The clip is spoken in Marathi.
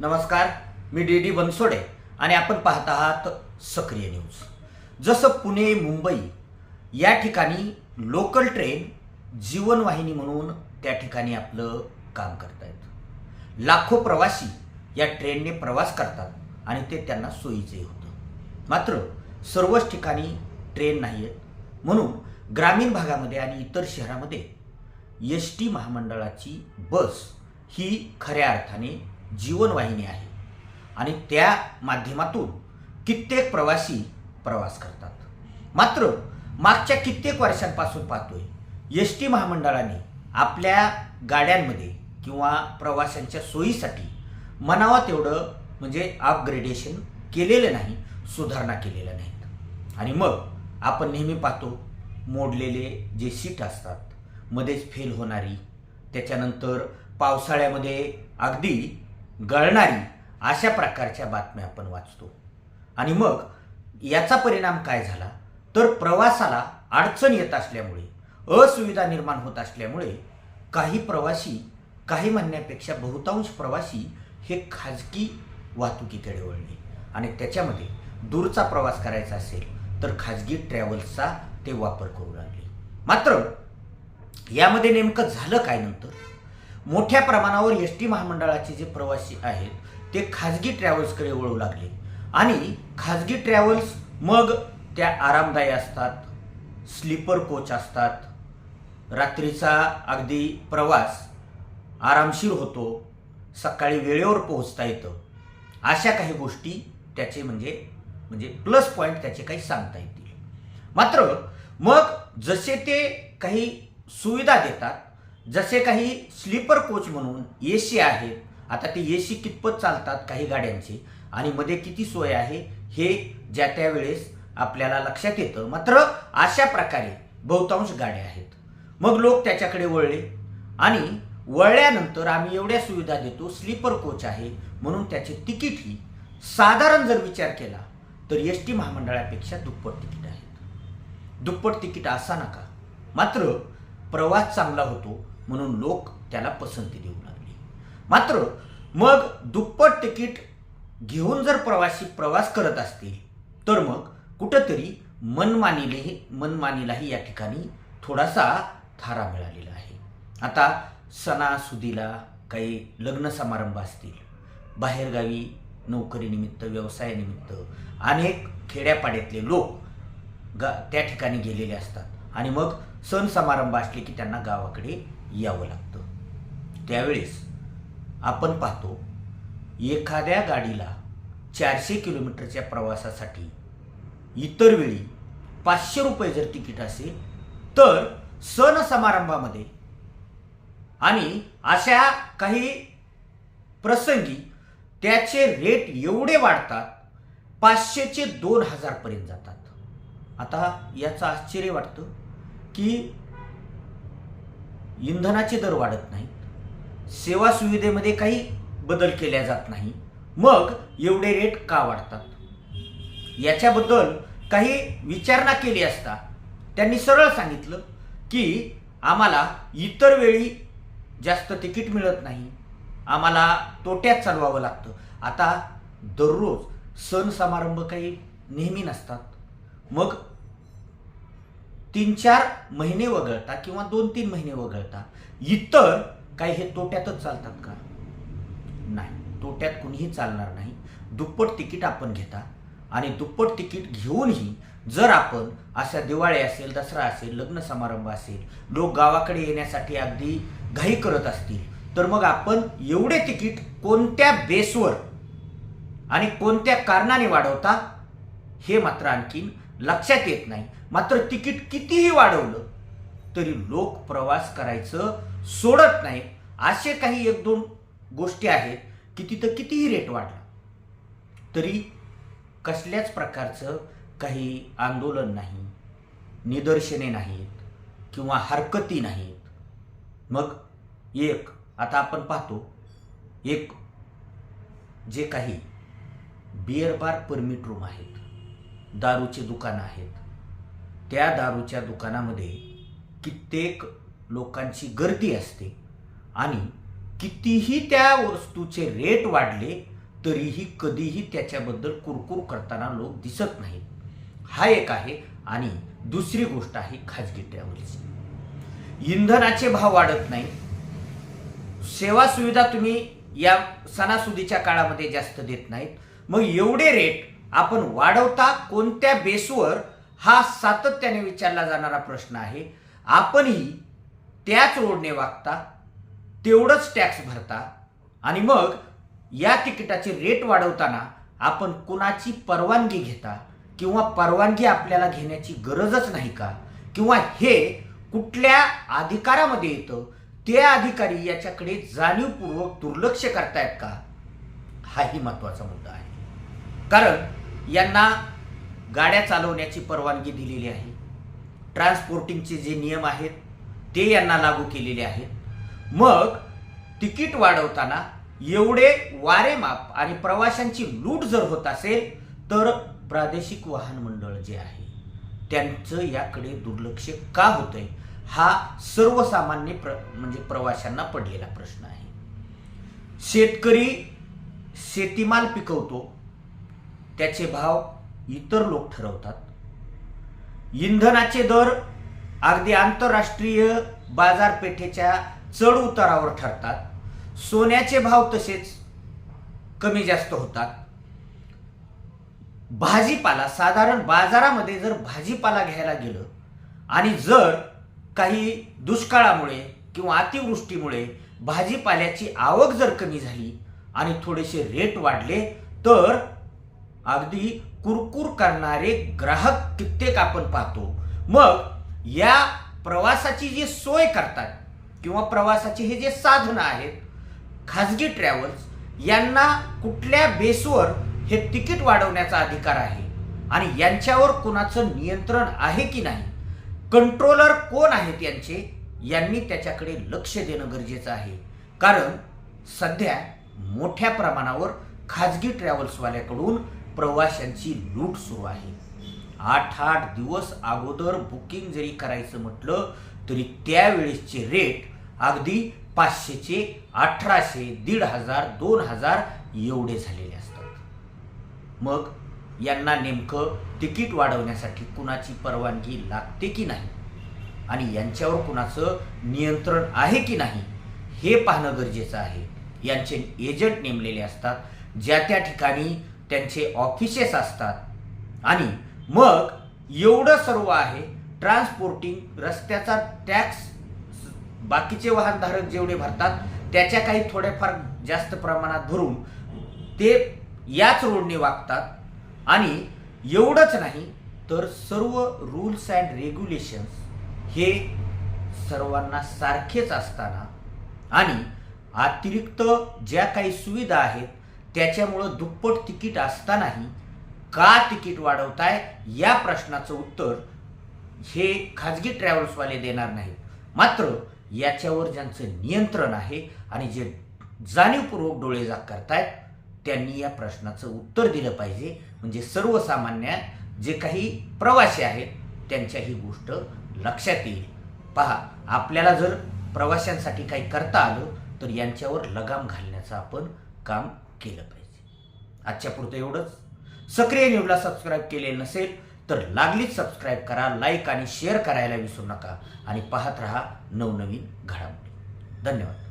नमस्कार मी डी डी बनसोडे आणि आपण पाहत आहात सक्रिय न्यूज. जसं पुणे मुंबई या ठिकाणी लोकल ट्रेन जीवनवाहिनी म्हणून त्या ठिकाणी आपलं काम करतायत. लाखो प्रवासी या ट्रेनने प्रवास करतात आणि ते त्यांना सोयीचे होतं. मात्र सर्वच ठिकाणी ट्रेन नाही आहेत म्हणून ग्रामीण भागामध्ये आणि इतर शहरामध्ये एस टी महामंडळाची बस ही खऱ्या अर्थाने जीवनवाहिनी आहे. आणि त्या माध्यमातून कित्येक प्रवासी प्रवास करतात. मात्र मागच्या कित्येक वर्षांपासून पाहतोय एस टी महामंडळाने आपल्या गाड्यांमध्ये किंवा प्रवाशांच्या सोयीसाठी म्हणावा तेवढं म्हणजे अपग्रेडेशन केलेलं नाही सुधारणा केलेल्या नाहीत. आणि मग आपण नेहमी पाहतो मोडलेले जे सीट असतात मध्येच फेल होणारी त्याच्यानंतर पावसाळ्यामध्ये अगदी गळणारी अशा प्रकारच्या बातम्या आपण वाचतो. आणि मग याचा परिणाम काय झाला? तर प्रवासाला अडचण येत असल्यामुळे असुविधा निर्माण होत असल्यामुळे काही प्रवासी काही म्हणण्यापेक्षा बहुतांश प्रवासी हे खाजगी वाहतुकीकडे वळले. आणि त्याच्यामध्ये दूरचा प्रवास करायचा असेल तर खाजगी ट्रॅव्हल्सचा ते वापर करू लागले. मात्र यामध्ये नेमकं झालं काय नंतर? मोठ्या प्रमाणावर एस टी महामंडळाचे जे प्रवासी आहेत ते खाजगी ट्रॅव्हल्सकडे वळू लागले. आणि खाजगी ट्रॅव्हल्स मग त्या आरामदायी असतात स्लीपर कोच असतात. रात्रीचा अगदी प्रवास आरामशीर होतो सकाळी वेळेवर पोहोचता येतं. अशा काही गोष्टी त्याचे म्हणजे म्हणजे प्लस पॉईंट त्याचे काही सांगता येतील. मात्र मग जसे ते काही सुविधा देतात जसे काही स्लीपर कोच म्हणून ए सी आहेत आता ते ए सी कितपत चालतात काही गाड्यांचे आणि मध्ये किती सोय आहे हे ज्या त्या वेळेस आपल्याला लक्षात येतं. मात्र अशा प्रकारे बहुतांश गाड्या आहेत. मग लोक त्याच्याकडे वळले आणि वळल्यानंतर आम्ही एवढ्या सुविधा देतो स्लीपर कोच आहे म्हणून त्याचे तिकीटही साधारण जर विचार केला तर एस टी महामंडळापेक्षा दुप्पट तिकीट आहेत. दुप्पट तिकीट असा नका. मात्र प्रवास चांगला होतो म्हणून लोक त्याला पसंती देऊ लागले. मात्र मग दुप्पट तिकीट घेऊन जर प्रवासी प्रवास करत असतील तर मग कुठंतरी मनमानीलाही मनमानीलाही या ठिकाणी थोडासा थारा मिळालेला आहे. आता सणासुदीला काही लग्न समारंभ असतील बाहेरगावी नोकरीनिमित्त व्यवसायानिमित्त अनेक खेड्यापाड्यातले लोक गा त्या ठिकाणी गेलेले असतात. आणि मग सण समारंभ असले की त्यांना गावाकडे यावं लागतं. त्यावेळेस आपण पाहतो एखाद्या गाडीला चारशे किलोमीटरच्या प्रवासासाठी इतर वेळी पाचशे रुपये जर तिकीट असेल तर सण समारंभामध्ये आणि अशा काही प्रसंगी त्याचे रेट एवढे वाढतात पाचशेचे दोन हजारपर्यंत जातात. आता याचं आश्चर्य वाटतं की इंधनाचे दर वाढत नाहीत. सेवा सुविधेमध्ये काही बदल केल्या जात नाही. मग एवढे रेट का वाढतात? याच्याबद्दल काही विचारणा केली असता त्यांनी सरळ सांगितलं की आम्हाला इतर वेळी जास्त तिकीट मिळत नाही. आम्हाला तोट्यात चालवावं लागतं. आता दररोज सण समारंभ काही नेहमी नसतात. मग तीन चार महिने वगळता किंवा दोन तीन महिने वगळता इतर काही हे तोट्यातच चालतात का? नाही. तोट्यात कुणीही चालणार नाही. दुप्पट तिकीट आपण घेता आणि दुप्पट तिकीट घेऊनही जर आपण अशा दिवाळी असेल दसरा असेल लग्न समारंभ असेल लोक गावाकडे येण्यासाठी अगदी घाई करत असतील तर मग आपण एवढे तिकीट कोणत्या बेसवर आणि कोणत्या कारणाने वाढवता हे मात्र आणखीन लक्षात येत नाही. मात्र तिकीट कितीही वाढवलं तरी लोक प्रवास करायचं सोडत नाही. असे काही एक दोन गोष्टी आहेत की तिथं कितीही रेट वाढला तरी कसल्याच प्रकारचं काही आंदोलन नाही निदर्शने नाहीत किंवा हरकती नाहीत. मग एक आता आपण पाहतो एक जे काही बिअर बार परमिट रूम आहेत. दारूचे दुकानं आहेत. त्या दारूच्या दुकानामध्ये कित्येक लोकांची गर्दी असते आणि कितीही त्या वस्तूचे रेट वाढले तरीही कधीही त्याच्याबद्दल कुरकुर करताना लोक दिसत नाहीत. हा एक आहे आणि दुसरी गोष्ट आहे खाजगी ट्रॅव्हल्सची. इंधनाचे भाव वाढत नाही सेवा सुविधा तुम्ही या सणासुदीच्या काळामध्ये जास्त देत नाहीत. मग एवढे रेट आपण वाढवता कोणत्या बेसवर हा सातत्याने विचारला जाणारा प्रश्न आहे. आपणही त्याच रोडने वागता तेवढंच टॅक्स भरता आणि मग या तिकिटाचे रेट वाढवताना आपण कुणाची परवानगी घेता किंवा परवानगी आपल्याला घेण्याची गरजच नाही का? किंवा हे कुठल्या अधिकारामध्ये येतं? ते अधिकारी याच्याकडे जाणीवपूर्वक दुर्लक्ष करतायत का? हाही महत्त्वाचा मुद्दा आहे. कारण यांना गाड्या चालवण्याची परवानगी दिलेली आहे. ट्रान्सपोर्टिंगचे जे नियम आहेत ते यांना लागू केलेले आहेत. मग तिकीट वाढवताना एवढे वारेमाप आणि प्रवाशांची लूट जर होत असेल तर प्रादेशिक वाहन मंडळ जे आहे त्यांचं याकडे दुर्लक्ष का होतंय? हा सर्वसामान्य प्र म्हणजे प्रवाशांना पडलेला प्रश्न आहे. शेतकरी शेतीमाल पिकवतो त्याचे भाव इतर लोक ठरवतात. इंधनाचे दर अगदी आंतरराष्ट्रीय बाजारपेठेच्या चढ उतारावर ठरतात. सोन्याचे भाव तसेच कमी जास्त होतात. भाजीपाला साधारण बाजारामध्ये जर भाजीपाला घ्यायला गेलं आणि जर काही दुष्काळामुळे किंवा अतिवृष्टीमुळे भाजीपाल्याची आवक जर कमी झाली आणि थोडेसे रेट वाढले तर अगदी कुरकुर करणारे ग्राहक कित्येक आपण पाहतो. मग या प्रवासाची जी सोय करतात किंवा प्रवासाचे हे जे साधनं आहेत खाजगी ट्रॅव्हल्स यांना कुठल्या बेसवर हे तिकीट वाढवण्याचा अधिकार आहे? आणि यांच्यावर कोणाचं नियंत्रण आहे की नाही? कंट्रोलर कोण आहेत यांचे? यांनी त्याच्याकडे लक्ष देणं गरजेचं आहे. कारण सध्या मोठ्या प्रमाणावर खाजगी ट्रॅव्हल्सवाल्याकडून प्रवाशांची लूट सुरू आहे. आठ आठ दिवस अगोदर बुकिंग जरी करायचं म्हटलं तरी त्यावेळेसचे रेट अगदी पाचशेचे अठराशे दीड हजार दोन हजार एवढे झालेले असतात. मग यांना नेमकं तिकीट वाढवण्यासाठी कुणाची परवानगी लागते की नाही? आणि यांच्यावर कुणाचं नियंत्रण आहे की नाही? हे पाहणं गरजेचं आहे. यांचे एजंट नेमलेले असतात. ज्या त्या ठिकाणी त्यांचे ऑफिसेस असतात. आणि मग एवढं सर्व आहे ट्रान्सपोर्टिंग रस्त्याचा टॅक्स बाकीचे वाहनधारक जेवढे भरतात त्याच्या काही थोड्याफार जास्त प्रमाणात भरून ते याच रोडने वागतात. आणि एवढंच नाही तर सर्व रूल्स अँड रेग्युलेशन्स हे सर्वांना सारखेच असताना आणि अतिरिक्त ज्या काही सुविधा आहेत त्याच्यामुळं दुप्पट तिकीट असतानाही का तिकीट वाढवताय या प्रश्नाचं उत्तर हे खाजगी ट्रॅव्हल्सवाले देणार नाहीत. मात्र याच्यावर ज्यांचं नियंत्रण आहे आणि जे जाणीवपूर्वक डोळेजाग करतायत त्यांनी या प्रश्नाचं उत्तर दिलं पाहिजे. म्हणजे सर्वसामान्य जे काही प्रवासी आहेत त्यांच्या ही गोष्ट लक्षात येईल. पहा आपल्याला जर प्रवाशांसाठी काही करता आलं तर यांच्यावर लगाम घालण्याचं आपण काम केलं पाहिजे. आजच्या पुरतं एवढंच. सक्रिय न्यूजला सबस्क्राईब केले नसेल तर लागलीच सबस्क्राईब करा लाईक आणि शेअर करायला विसरू नका आणि पाहत रहा नवनवीन घडामोडी. धन्यवाद.